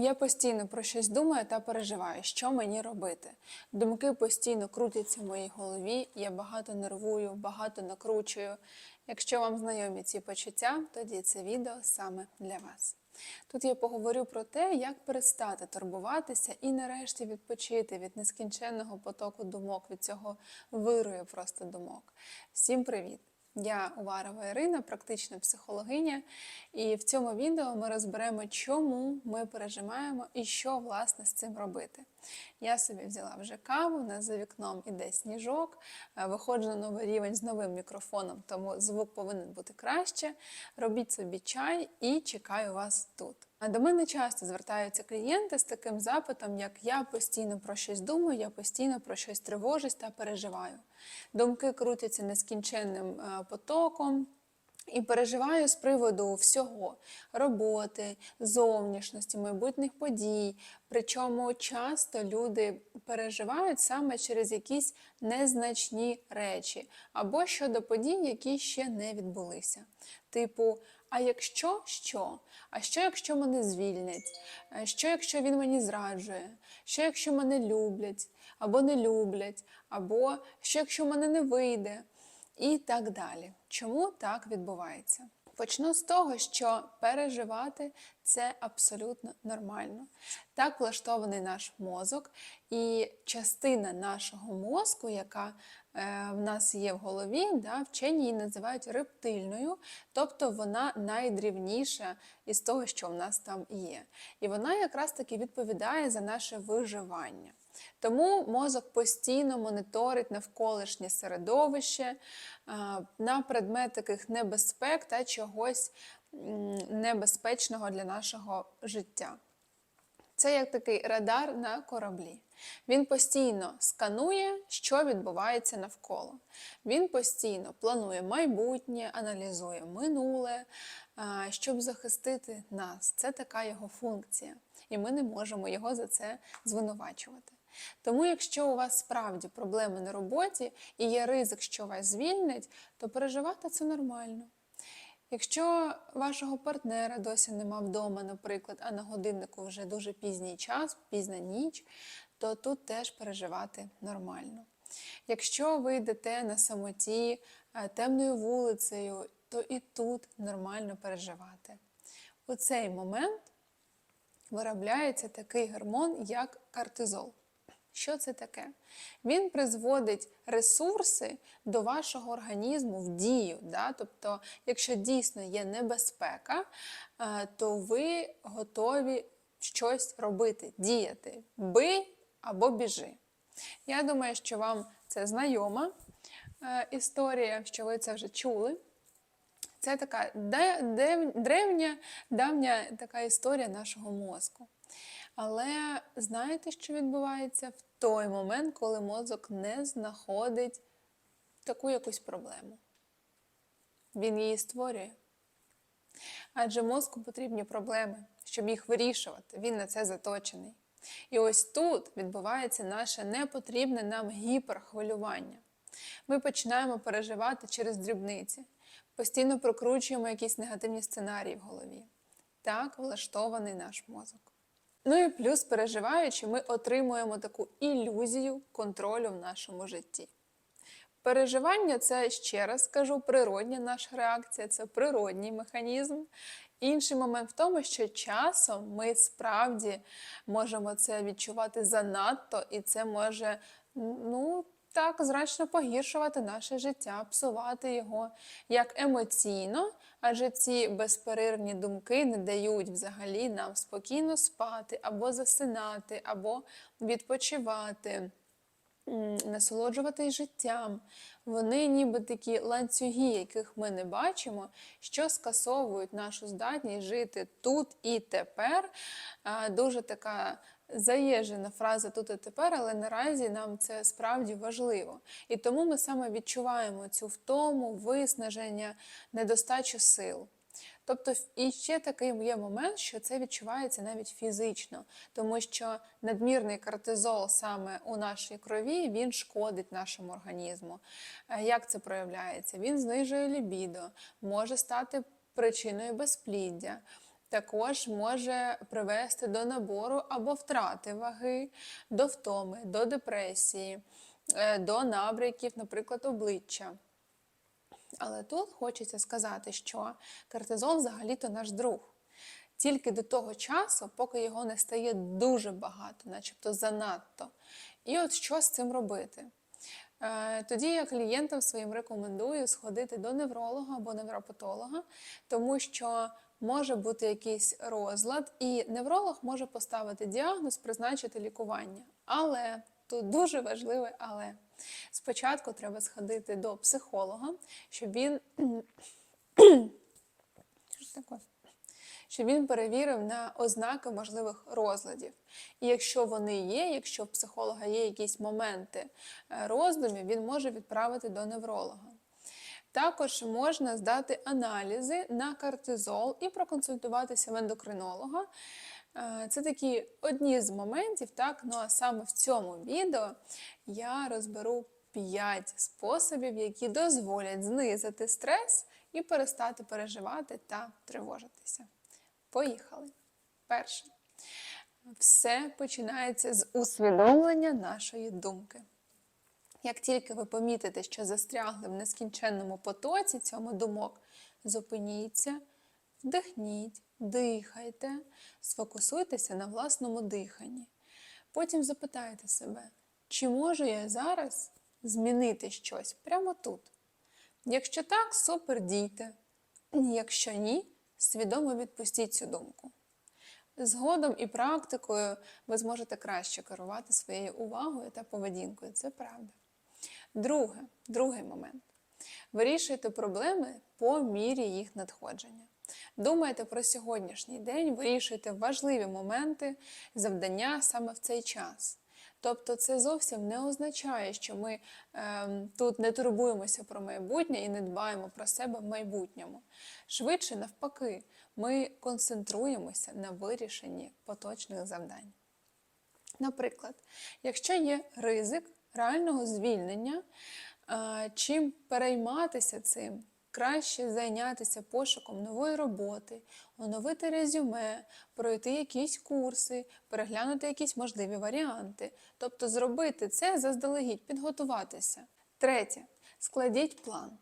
Я постійно про щось думаю та переживаю, що мені робити. Думки постійно крутяться в моїй голові, я багато нервую, багато накручую. Якщо вам знайомі ці почуття, тоді це відео саме для вас. Тут я поговорю про те, як перестати турбуватися і нарешті відпочити від нескінченного потоку думок, від цього вирою просто думок. Всім привіт! Я Уварова Ірина, практична психологиня, і в цьому відео ми розберемо, чому ми пережимаємо і що власне з цим робити. Я собі взяла вже каву, у нас за вікном іде сніжок, е, виходжу на новий рівень з новим мікрофоном, тому звук повинен бути краще. Робіть собі чай і чекаю вас тут. А До мене часто звертаються клієнти з таким запитом, як я постійно про щось думаю, я постійно про щось тривожусь та переживаю. Думки крутяться нескінченним е, потоком. І переживаю з приводу всього роботи, зовнішності, майбутніх подій. Причому часто люди переживають саме через якісь незначні речі або щодо подій, які ще не відбулися. Типу, а якщо що? А що, якщо мене звільнять? Що, якщо він мені зраджує? Що, якщо мене люблять або не люблять? Або що, якщо мене не вийде? І так далі. Чому так відбувається? Почну з того, що переживати це абсолютно нормально. Так влаштований наш мозок, і частина нашого мозку, яка е, в нас є в голові, да, вчені її називають рептильною, тобто вона найдрівніша із того, що в нас там є. І вона якраз таки відповідає за наше виживання. Тому мозок постійно моніторить навколишнє середовище на предмет таких небезпек та чогось небезпечного для нашого життя. Це як такий радар на кораблі. Він постійно сканує, що відбувається навколо. Він постійно планує майбутнє, аналізує минуле, щоб захистити нас. Це така його функція, і ми не можемо його за це звинувачувати. Тому, якщо у вас справді проблеми на роботі і є ризик, що вас звільнять, то переживати це нормально. Якщо вашого партнера досі нема вдома, наприклад, а на годиннику вже дуже пізній час, пізна ніч, то тут теж переживати нормально. Якщо ви йдете на самоті е, темною вулицею, то і тут нормально переживати. У цей момент виробляється такий гормон, як кортизол. Що це таке? Він призводить ресурси до вашого організму в дію. Да? Тобто, якщо дійсно є небезпека, е, то ви готові щось робити, діяти. Бий або біжи. Я думаю, що вам це знайома е, історія, що ви це вже чули. Це така древня, давня така історія нашого мозку. Але знаєте, що відбувається в той момент, коли мозок не знаходить таку якусь проблему? Він її створює. Адже мозку потрібні проблеми, щоб їх вирішувати. Він на це заточений. І ось тут відбувається наше непотрібне нам гіперхвилювання. Ми починаємо переживати через дрібниці, постійно прокручуємо якісь негативні сценарії в голові. Так влаштований наш мозок. Ну і плюс, переживаючи, ми отримуємо таку ілюзію контролю в нашому житті. Переживання це ще раз скажу, природня наша реакція, це природній механізм. Інший момент в тому, що часом ми справді можемо це відчувати занадто, і це може ну, так зрачно погіршувати наше життя, псувати його як емоційно, адже ці безперервні думки не дають взагалі нам спокійно спати, або засинати, або відпочивати насолоджуватись життям. Вони ніби такі ланцюги, яких ми не бачимо, що скасовують нашу здатність жити тут і тепер. Дуже така заєжена фраза тут і тепер, але наразі нам це справді важливо. І тому ми саме відчуваємо цю втому, виснаження, недостачу сил. Тобто, і ще такий є момент, що це відчувається навіть фізично, тому що надмірний кортизол саме у нашій крові він шкодить нашому організму. Е, Як це проявляється? Він знижує лібідо, може стати причиною безпліддя. Також може привести до набору або втрати ваги, до втоми, до депресії, е, до набряків, наприклад, обличчя. Але тут хочеться сказати, що кортизол взагалі-то наш друг. Тільки до того часу, поки його не стає дуже багато, начебто занадто. І от що з цим робити? Е, Тоді я клієнтам своїм рекомендую сходити до невролога або невропатолога, тому що може бути якийсь розлад, і невролог може поставити діагноз, призначити лікування. Але тут дуже важливе але. Спочатку треба сходити до психолога, щоб він. Щоб він перевірив на ознаки можливих розладів. І якщо вони є, якщо в психолога є якісь моменти е, роздумів, він може відправити до невролога. Також можна здати аналізи на кортизол і проконсультуватися в ендокринолога. Е, Це такі одні з моментів, так? Ну а саме в цьому відео я розберу 5 способів, які дозволять знизити стрес і перестати переживати та тривожитися. Поїхали. Перше. Все починається з усвідомлення нашої думки. Як тільки ви помітите, що застрягли в нескінченному потоці цьому думок, зупиніться, вдихніть, дихайте, сфокусуйтеся на власному диханні. Потім запитайте себе, чи можу я зараз змінити щось прямо тут? Якщо так, супер дійте. Якщо ні, свідомо відпустіть цю думку. Згодом і практикою ви зможете краще керувати своєю увагою та поведінкою. Це правда. Друге, другий момент. Вирішуйте проблеми по мірі їх надходження. Думайте про сьогоднішній день, вирішуйте важливі моменти, завдання саме в цей час. Тобто це зовсім не означає, що ми е, тут не турбуємося про майбутнє і не дбаємо про себе в майбутньому. Швидше, навпаки, ми концентруємося на вирішенні поточних завдань. Наприклад, якщо є ризик реального звільнення, е, чим перейматися цим, краще зайнятися пошуком нової роботи, оновити резюме, пройти якісь курси, переглянути якісь можливі варіанти. Тобто зробити це заздалегідь, підготуватися. Третє. Складіть план.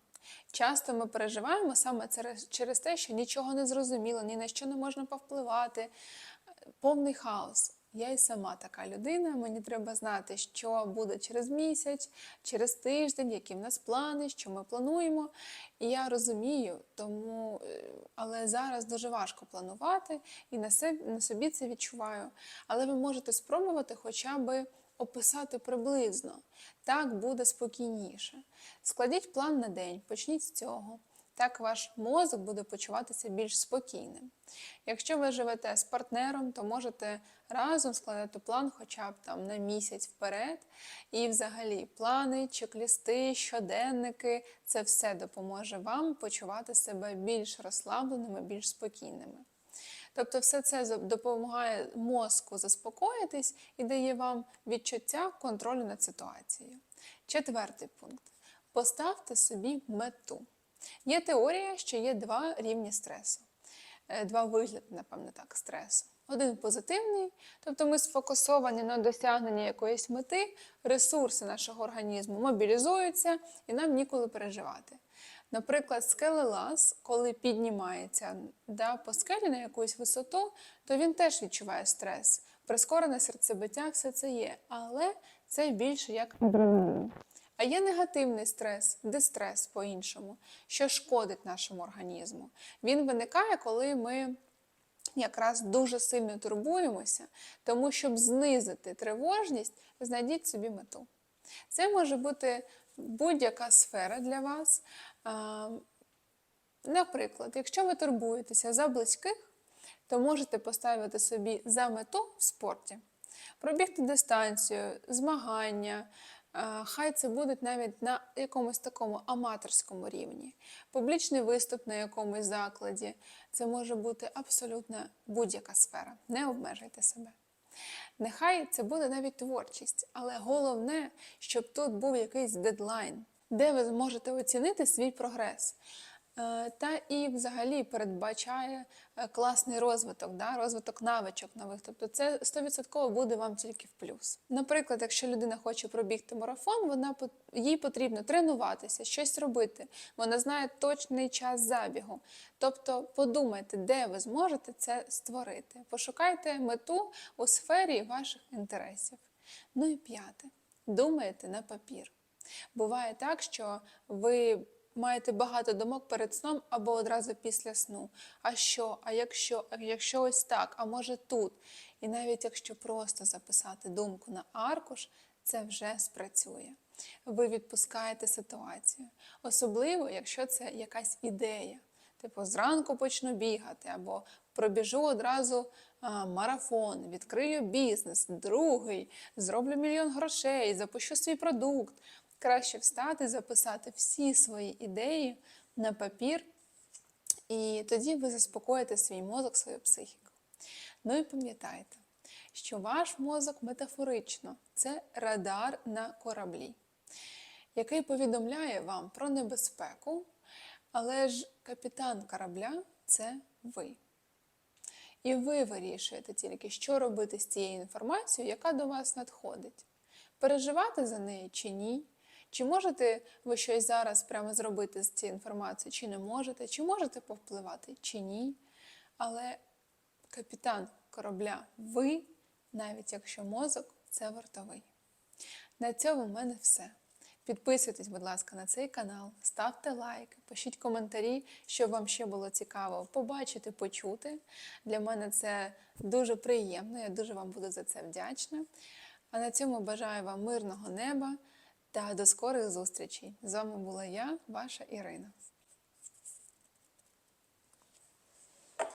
Часто ми переживаємо саме через те, що нічого не зрозуміло, ні на що не можна повпливати, повний хаос. Я і сама така людина, мені треба знати, що буде через місяць, через тиждень, які в нас плани, що ми плануємо. І я розумію, тому, але зараз дуже важко планувати і на собі це відчуваю. Але ви можете спробувати хоча б описати приблизно. Так буде спокійніше. Складіть план на день, почніть з цього. Так ваш мозок буде почуватися більш спокійним. Якщо ви живете з партнером, то можете разом складати план хоча б там на місяць вперед. І взагалі плани, чек-лісти, щоденники це все допоможе вам почувати себе більш розслабленими, більш спокійними. Тобто, все це допомагає мозку заспокоїтись і дає вам відчуття контролю над ситуацією. Четвертий пункт. Поставте собі мету. Є теорія, що є два рівні стресу, е, два вигляди, напевно, так, стресу. Один позитивний, тобто ми сфокусовані на досягненні якоїсь мети, ресурси нашого організму мобілізуються і нам ніколи переживати. Наприклад, скелелаз, коли піднімається да, по скелі на якусь висоту, то він теж відчуває стрес. Прискорене серцебиття, все це є, але це більше як. А є негативний стрес, дистрес по-іншому, що шкодить нашому організму. Він виникає, коли ми якраз дуже сильно турбуємося, тому щоб знизити тривожність, знайдіть собі мету. Це може бути будь-яка сфера для вас. Наприклад, якщо ви турбуєтеся за близьких, то можете поставити собі за мету в спорті, пробігти дистанцію, змагання. Хай це буде навіть на якомусь такому аматорському рівні, публічний виступ на якомусь закладі. Це може бути абсолютно будь-яка сфера. Не обмежуйте себе. Нехай це буде навіть творчість, але головне, щоб тут був якийсь дедлайн, де ви зможете оцінити свій прогрес. Е, Та і взагалі передбачає е, класний розвиток, да? розвиток навичок нових. Тобто це 100% буде вам тільки в плюс. Наприклад, якщо людина хоче пробігти марафон, вона їй потрібно тренуватися, щось робити. Вона знає точний час забігу. Тобто подумайте, де ви зможете це створити. Пошукайте мету у сфері ваших інтересів. Ну і п'яте. Думаєте на папір. Буває так, що ви маєте багато думок перед сном або одразу після сну. А що? А якщо? А якщо ось так, а може тут? І навіть якщо просто записати думку на аркуш, це вже спрацює. Ви відпускаєте ситуацію. Особливо, якщо це якась ідея. Типу, зранку почну бігати, або пробіжу одразу а, марафон, відкрию бізнес, другий, зроблю мільйон грошей, запущу свій продукт. Краще встати, записати всі свої ідеї на папір, і тоді ви заспокоїте свій мозок, свою психіку. Ну і пам'ятайте, що ваш мозок метафорично це радар на кораблі, який повідомляє вам про небезпеку, але ж капітан корабля це ви. І ви вирішуєте тільки, що робити з цією інформацією, яка до вас надходить. Переживати за неї чи ні? Чи можете ви щось зараз прямо зробити з цією інформацією, чи не можете, чи можете повпливати, чи ні. Але капітан корабля ви, навіть якщо мозок це вартовий. На цьому в мене все. Підписуйтесь, будь ласка, на цей канал, ставте лайки, пишіть коментарі, що вам ще було цікаво побачити, почути. Для мене це дуже приємно, я дуже вам буду за це вдячна. А на цьому бажаю вам мирного неба та до скорих зустрічей. З вами була я, ваша Ірина.